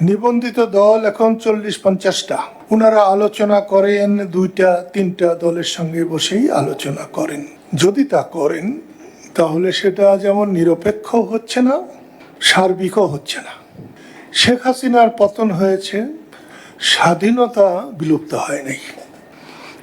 নিবন্ধিত দল এখন চল্লিশ পঞ্চাশটা। ওনারা আলোচনা করেন, দুইটা, তিনটা দলের সঙ্গে বসেই আলোচনা করেন। যদি তা করেন, তাহলে সেটা যেমন নিরপেক্ষ হচ্ছে না, সার্বিকও হচ্ছে না। শেখ হাসিনার পতন হয়েছে, স্বাধীনতা বিলুপ্ত হয় নাই।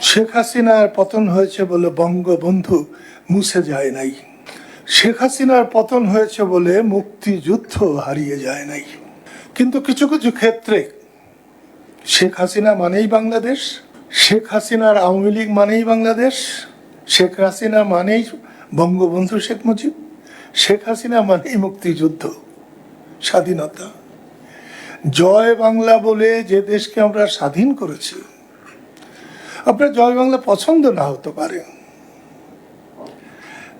শেখ হাসিনার পতন হয়েছে বলে বঙ্গবন্ধু মুছে যায় নাই। শেখ হাসিনার পতন হয়েছে বলে মুক্তিযুদ্ধ হারিয়ে যায় নাই। কিন্তু কিছু কিছু ক্ষেত্রে শেখ হাসিনা মানেই বাংলাদেশ, শেখ হাসিনার আওয়ামী লীগ মানেই বাংলাদেশ, শেখ হাসিনা মানেই বঙ্গবন্ধু শেখ মুজিব, শেখ হাসিনা মানেই মুক্তিযুদ্ধ, স্বাধীনতা। জয় বাংলা বলে যে দেশকে আমরা স্বাধীন করেছি, আপনার জয় বাংলা পছন্দ না হতে পারে।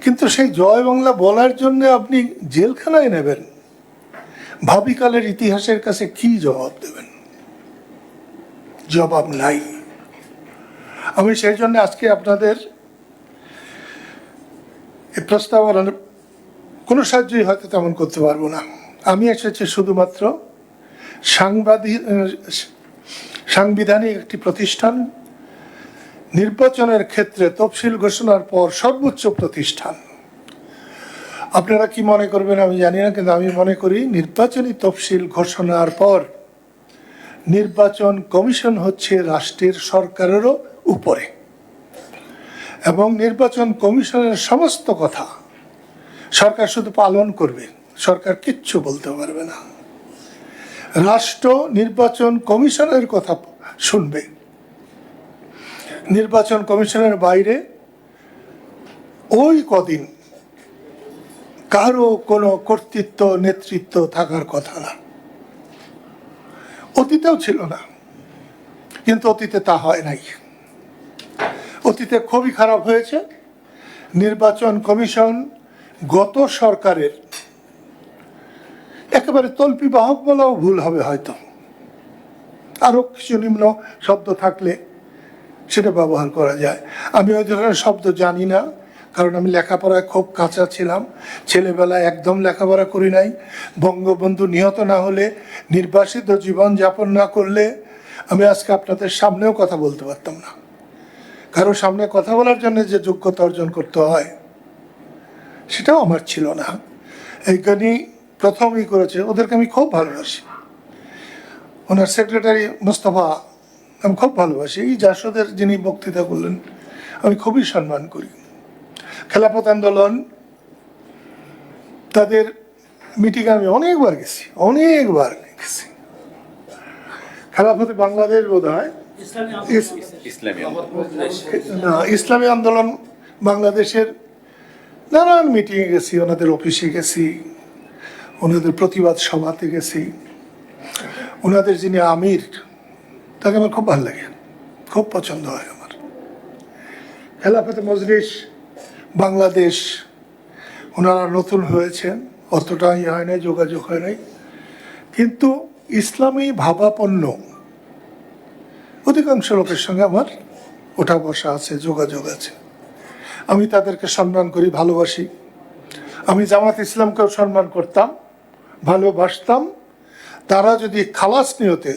কিন্তু সেই জয় বাংলা বলার জন্য আপনি জেলখানায় নেবেন। ভাবিকালের ইতিহাসের কাছে কি জবাব দেবেন? জবাব নাই। আমি সেই জন্য আজকে আপনাদের এই প্রস্তাবনার কোনো সাহায্যই হয়তো তেমন করতে পারব না। আমি এসেছি শুধুমাত্র সাংবাদিক সাংবিধানিক একটি প্রতিষ্ঠান, নির্বাচনের ক্ষেত্রে তফসিল ঘোষণার পর সর্বোচ্চ প্রতিষ্ঠান। আপনারা কি মনে করবেন আমি জানি না, কিন্তু আমি মনে করি নির্বাচনী তফসিল ঘোষণার পর নির্বাচন কমিশন হচ্ছে রাষ্ট্রের সরকারেরও উপরে। এবং নির্বাচন কমিশনের সমস্ত কথা সরকার শুধু পালন করবে, সরকার কিচ্ছু বলতে পারবে না। রাষ্ট্র নির্বাচন কমিশনের কথা শুনবে। নির্বাচন কমিশনের বাইরে ওই কদিন কারও কোনো কর্তৃত্ব, নেতৃত্ব থাকার কথা না। অতীতেও ছিল না, কিন্তু অতীতে তা হয় নাই। অতীতে খুবই খারাপ হয়েছে। নির্বাচন কমিশন গত সরকারের একেবারে তল্পি বাহক বলাও ভুল হবে হয়তো। আরও কিছু নিম্ন শব্দ থাকলে সেটা ব্যবহার করা যায়। আমি ওই ধরনের শব্দ জানি না। কারণ আমি লেখাপড়ায় খুব কাঁচা ছিলাম। ছেলেবেলায় একদম লেখাপড়া করি নাই। বঙ্গবন্ধু নিহত না হলে, নির্বাসিত জীবন যাপন না করলে আমি আজকে আপনাদের সামনেও কথা বলতে পারতাম না। কারও সামনে কথা বলার জন্য যে যোগ্যতা অর্জন করতে হয়, সেটাও আমার ছিল না। এই গানি প্রথমই করেছে, ওদেরকে আমি খুব ভালোবাসি। ওনার সেক্রেটারি মোস্তফা, আমি খুব ভালোবাসি। এই জাসদের যিনি বক্তৃতা করলেন, আমি খুবই সম্মান করি। খেলাফত আন্দোলন তাদের মিটিংয়ে আমি অনেকবার গেছি অনেকবার গেছি। খেলাফতে বাংলাদেশ বোধ হয় না ইসলামী আন্দোলন বাংলাদেশের নানান মিটিংয়ে গেছি ওনাদের অফিসে গেছি ওনাদের প্রতিবাদ সভাতে গেছি। ওনাদের যিনি আমির তাকে আমার খুব ভালো লাগে খুব পছন্দ হয় আমার। খেলাফতে মজলিস বাংলাদেশ ওনারা নতুন হয়েছেন, অতটা ইয়ে হয় নাই, যোগাযোগ হয় নাই। কিন্তু ইসলামী ভাবাপন্ন অধিকাংশ লোকের সঙ্গে আমার ওঠা বসা আছে, যোগাযোগ আছে। আমি তাদেরকে সম্মান করি, ভালোবাসি। আমি জামাত ইসলামকেও সম্মান করতাম, ভালোবাসতাম। তারা যদি খালাস নিয়তে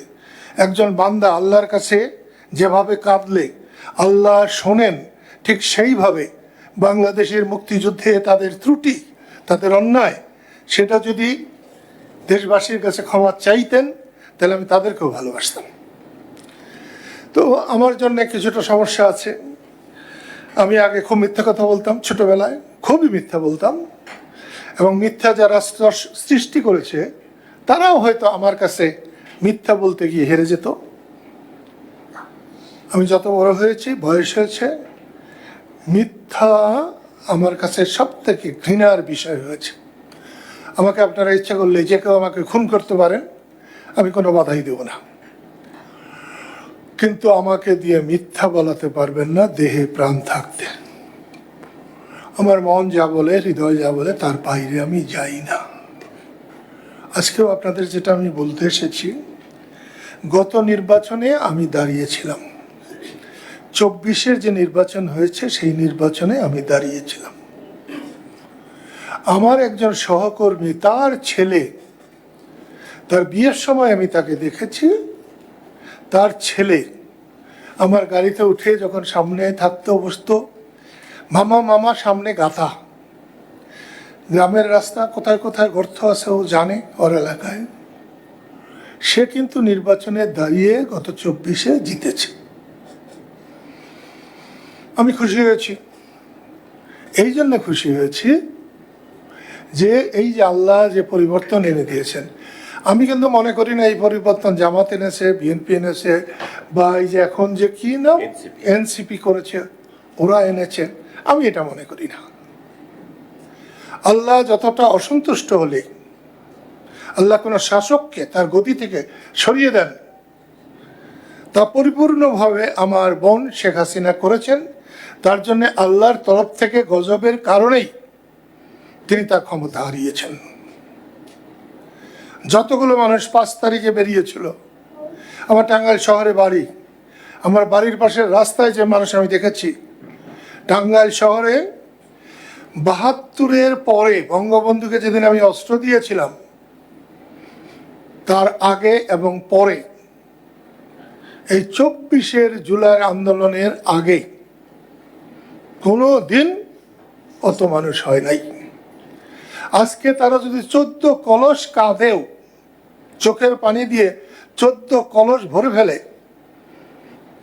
একজন বান্দা আল্লাহর কাছে যেভাবে কাঁদলে, আল্লাহ শোনেন, ঠিক সেইভাবে বাংলাদেশের মুক্তিযুদ্ধে তাদের ত্রুটি, তাদের অন্যায়, সেটা যদি দেশবাসীর কাছে ক্ষমা চাইতেন, তাহলে আমি তাদেরকেও ভালোবাসতাম। তো আমার জন্য কিছুটা সমস্যা আছে। আমি আগে খুব মিথ্যা কথা বলতাম ছোটবেলায়, খুবই মিথ্যা বলতাম। এবং মিথ্যা যারা সৃষ্টি করেছে, তারাও হয়তো আমার কাছে মিথ্যা বলতে গিয়ে হেরে যেত। আমি যত বড় হয়েছি, বয়স হয়েছে মিথ্যা আমার কাছে সব থেকে ঘৃণার বিষয় হয়েছে। আমাকে আপনারা ইচ্ছা করলে যে কেউ আমাকে খুন করতে পারেন, আমি কোনো বাধাই দেব না। কিন্তু আমাকে দিয়ে মিথ্যা বলাতে পারবেন না, দেহে প্রাণ থাকতে। আমার মন যা বলে, হৃদয় যা বলে, তার বাইরে আমি যাই না। আজকেও আপনাদের যেটা আমি বলতে এসেছি, গত নির্বাচনে আমি দাঁড়িয়েছিলাম। চব্বিশের যে নির্বাচন হয়েছে, সেই নির্বাচনে আমি দাঁড়িয়েছিলাম। আমার একজন সহকর্মী, তার ছেলে, তার বিয়ের সময় আমি তাকে দেখেছি। তার ছেলে আমার গাড়িতে উঠে যখন সামনে থাকতো বসতো মামা মামা, সামনে গাথা গ্রামের রাস্তা কোথায় কোথায় গর্ত আছে ও জানে ওর এলাকায়। সে কিন্তু নির্বাচনে দাঁড়িয়ে গত চব্বিশে জিতেছে। আমি খুশি হয়েছি। এই জন্য খুশি হয়েছি যে এই যে আল্লাহ যে পরিবর্তন এনে দিয়েছেন। আমি কিন্তু মনে করি না এই পরিবর্তন জামাত এনেছে বিএনপি এনেছে বা এই যে এখন যে কি নাম? এনসিপি করেছে ওরা এনেছে। আমি এটা মনে করি না। আল্লাহ যতটা অসন্তুষ্ট হলে আল্লাহ কোনো শাসককে তার গতি থেকে সরিয়ে দেন তা পরিপূর্ণভাবে আমার বোন শেখ হাসিনা করেছেন। তার জন্য আল্লাহর তরফ থেকে গজবের কারণেই তিনি তার ক্ষমতা হারিয়েছেন। যতগুলো মানুষ পাঁচ তারিখে বেরিয়েছিল, আমার টাঙ্গাইল শহরে বাড়ি, আমার বাড়ির পাশের রাস্তায় যে মানুষ আমি দেখেছি, টাঙ্গাইল শহরে বাহাত্তরের পরে বঙ্গবন্ধুকে যেদিন আমি অস্ত্র দিয়েছিলাম, তার আগে এবং পরে, এই চব্বিশের জুলাই আন্দোলনের আগে কোনো দিন অত মানুষ হয় নাই। আজকে তারা যদি চোদ্দ কলস কাঁধেও চোখের পানি দিয়ে চোদ্দ কলস ভরে ফেলে,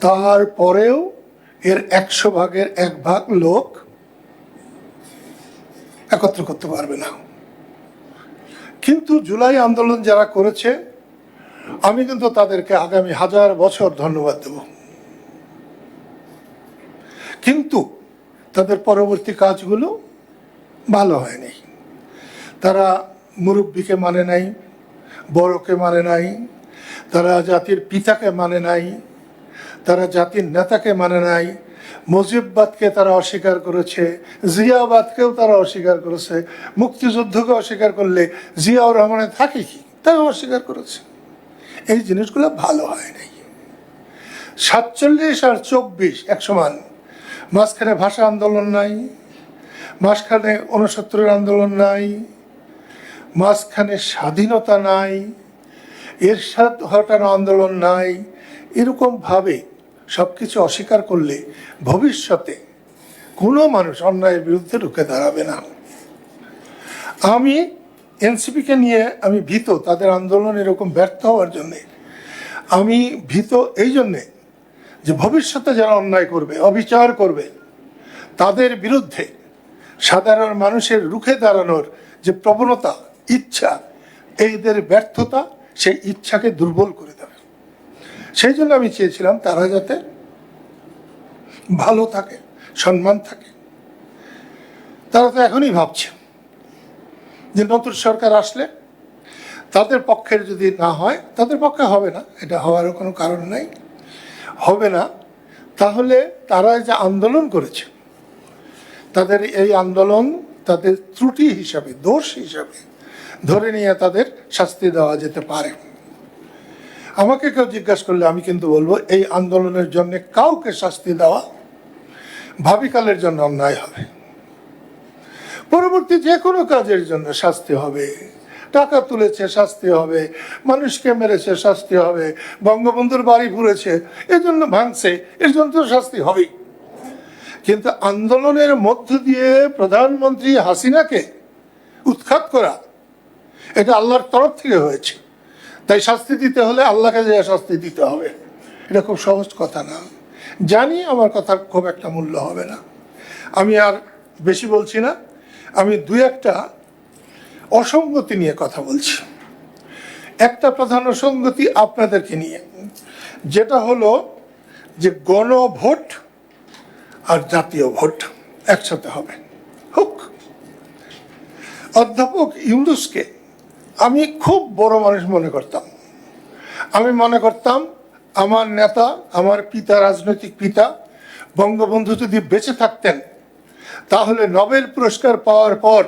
তারপরেও এর একশো ভাগের এক ভাগ লোক একত্র করতে পারবে না। কিন্তু জুলাই আন্দোলন যারা করেছে, আমি কিন্তু তাদেরকে আগামী হাজার বছর ধন্যবাদ দেব। কিন্তু তাদের পরবর্তী কাজগুলো ভালো হয়নি। তারা মুরব্বীকে মানে নাই, বড়কে মানে নাই, তারা জাতির পিতাকে মানে নাই, তারা জাতির নেতাকে মানে নাই, মুজিববাদকে তারা অস্বীকার করেছে, জিয়াবাদকেও তারা অস্বীকার করেছে, মুক্তিযুদ্ধকে অস্বীকার করলে জিয়াউর রহমানে থাকে কি? তাও অস্বীকার করেছে। এই জিনিসগুলো ভালো হয় নাই সাতচল্লিশ আর চব্বিশ এক সমান মাঝখানে ভাষা আন্দোলন নাই, মাঝখানে ঊনসত্তরের আন্দোলন নাই, মাঝখানে স্বাধীনতা নাই, এরশাদ হটানো আন্দোলন নাই। এরকমভাবে সব কিছু অস্বীকার করলে ভবিষ্যতে কোনো মানুষ অন্যায়ের বিরুদ্ধে রুখে দাঁড়াবে না। আমি এনসিপিকে নিয়ে আমি ভীত, তাদের আন্দোলন এরকম ব্যর্থ হওয়ার জন্যে। আমি ভীত এই জন্যে যে ভবিষ্যতে যারা অন্যায় করবে, অবিচার করবে, তাদের বিরুদ্ধে সাধারণ মানুষের রুখে দাঁড়ানোর যে প্রবণতা, ইচ্ছা এইদের ব্যর্থতা, সেই ইচ্ছাকে দুর্বল করে দেবে। সেই জন্য আমি চেয়েছিলাম তারা যাতে ভালো থাকে, সম্মান থাকে। তারা তো এখনই ভাবছে যে নতুন সরকার আসলে তাদের পক্ষের যদি না হয়, তাদের পক্ষে হবে না। এটা হওয়ারও কোনো কারণ নাই। হবে না, তাহলে তারা যে আন্দোলন করেছে, তাদের এই আন্দোলন তাদের ত্রুটি হিসাবে, দোষ হিসাবে ধরে নিয়ে তাদের শাস্তি দেওয়া যেতে পারে। আমাকে কেউ জিজ্ঞাসা করলে আমি কিন্তু বলব, এই আন্দোলনের জন্য কাউকে শাস্তি দেওয়া ভাবিকালের জন্য অন্যায় হবে। পরবর্তী যে কোনো কাজের জন্য শাস্তি হবে। টাকা তুলেছে, শাস্তি হবে। মানুষকে মেরেছে, শাস্তি হবে। বঙ্গবন্ধুর বাড়ি পুড়েছে, এজন্য ভাঙছে, এর জন্য তো শাস্তি হবেই। কিন্তু আন্দোলনের মধ্য দিয়ে প্রধানমন্ত্রী হাসিনাকে উৎখাত করা, এটা আল্লাহর তরফ থেকে হয়েছে। তাই শাস্তি দিতে হলে আল্লাহকে যে শাস্তি দিতে হবে, এটা খুব সহজ কথা না। জানি আমার কথার খুব একটা মূল্য হবে না। আমি আর বেশি বলছি না। আমি দু একটা অসঙ্গতি নিয়ে কথা বলছি। একটা প্রধান অসঙ্গতি আপনাদেরকে নিয়ে। যেটা হলো যে গণভোট আর জাতীয় ভোট একসাথে হবে। হোক। অধ্যাপক ইউনুসকে আমি খুব বড় মানুষ মনে করতাম। আমি মনে করতাম আমার নেতা, আমার পিতা, রাজনৈতিক পিতা, বঙ্গবন্ধু যদি বেঁচে থাকতেন, তাহলে নোবেল পুরস্কার পাওয়ার পর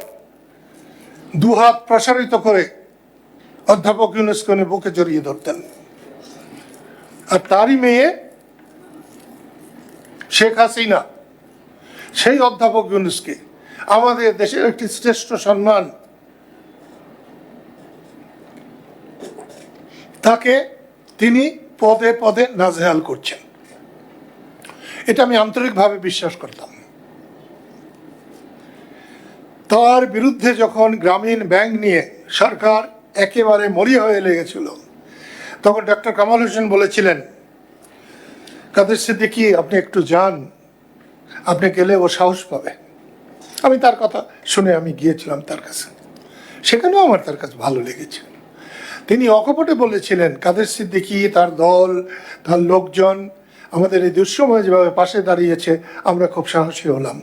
দুহাত প্রসারিত করে অধ্যাপক ইউনেস্কো বুকে জড়িয়ে ধরতেন। আর তারই মেয়ে শেখ হাসিনা, সেই অধ্যাপক ইউনুসকে, আমাদের দেশের একটি শ্রেষ্ঠ সম্মান। তাকে তিনি পদে পদে নাজেহাল করছেন। এটা আমি আন্তরিকভাবে বিশ্বাস করতাম। তার বিরুদ্ধে যখন গ্রামীণ ব্যাংক নিয়ে সরকার একেবারে মরিয়া হয়ে লেগেছিল, তখন ডক্টর কামাল হোসেন বলেছিলেন, কাদের সিদ্দিকি আপনি একটু যান? আপনি গেলে ও সাহস পাবে। আমি তার কথা শুনে আমি গিয়েছিলাম তার কাছে। সেখানেও আমার তার কাছে ভালো লেগেছে। তিনি অকপটে বলেছিলেন, কাদের সিদ্দিকি তার দল, তার লোকজন আমাদের এই দুঃসময় যেভাবে পাশে দাঁড়িয়েছে, আমরা খুব সাহসী হলাম।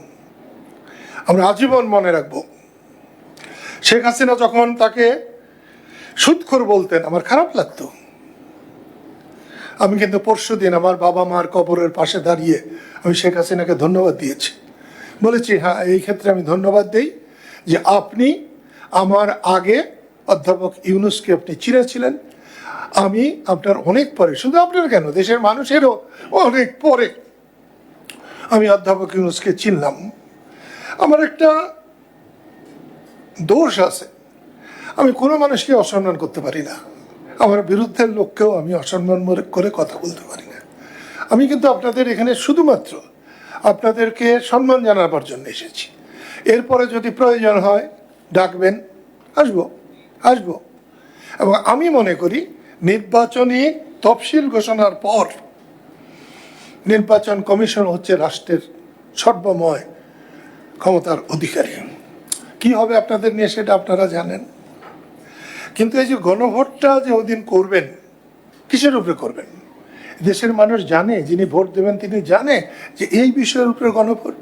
আমরা আজীবন মনে রাখব। শেখ হাসিনা যখন তাকে সুৎখর বলতেন, আমার খারাপ লাগতো। আমি কিন্তু পরশু দিন আমার বাবা মার কবরের পাশে দাঁড়িয়ে আমি শেখ হাসিনাকে ধন্যবাদ দিয়েছি। বলেছি হ্যাঁ এই ক্ষেত্রে আমি ধন্যবাদ দিই যে আপনি আমার আগে অধ্যাপক ইউনুসকে আপনি চিনেছিলেন। আমি আপনার অনেক পরে, শুধু আপনার কেন, দেশের মানুষেরও অনেক পরে আমি অধ্যাপক ইউনুসকে চিনলাম। আমার একটা দোষ আছে। আমি কোনো মানুষকে অসম্মান করতে পারি না। আমার বিরুদ্ধের লোককেও আমি অসম্মান করে কথা বলতে পারি না। আমি কিন্তু আপনাদের এখানে শুধুমাত্র আপনাদেরকে সম্মান জানাবার জন্য এসেছি। এরপরে যদি প্রয়োজন হয়, ডাকবেন। আসব আসব। এবং আমি মনে করি, নির্বাচনী তফসিল ঘোষণার পর নির্বাচন কমিশন হচ্ছে রাষ্ট্রের সর্বময় ক্ষমতার অধিকারী। কি হবে আপনাদের নিয়ে সেটা আপনারা জানেন। কিন্তু এই যে গণভোটটা যে ওদিন করবেন, কিসের উপরে করবেন? দেশের মানুষ জানে, যিনি ভোট দেবেন তিনি জানে যে এই বিষয়ের উপরে গণভোট।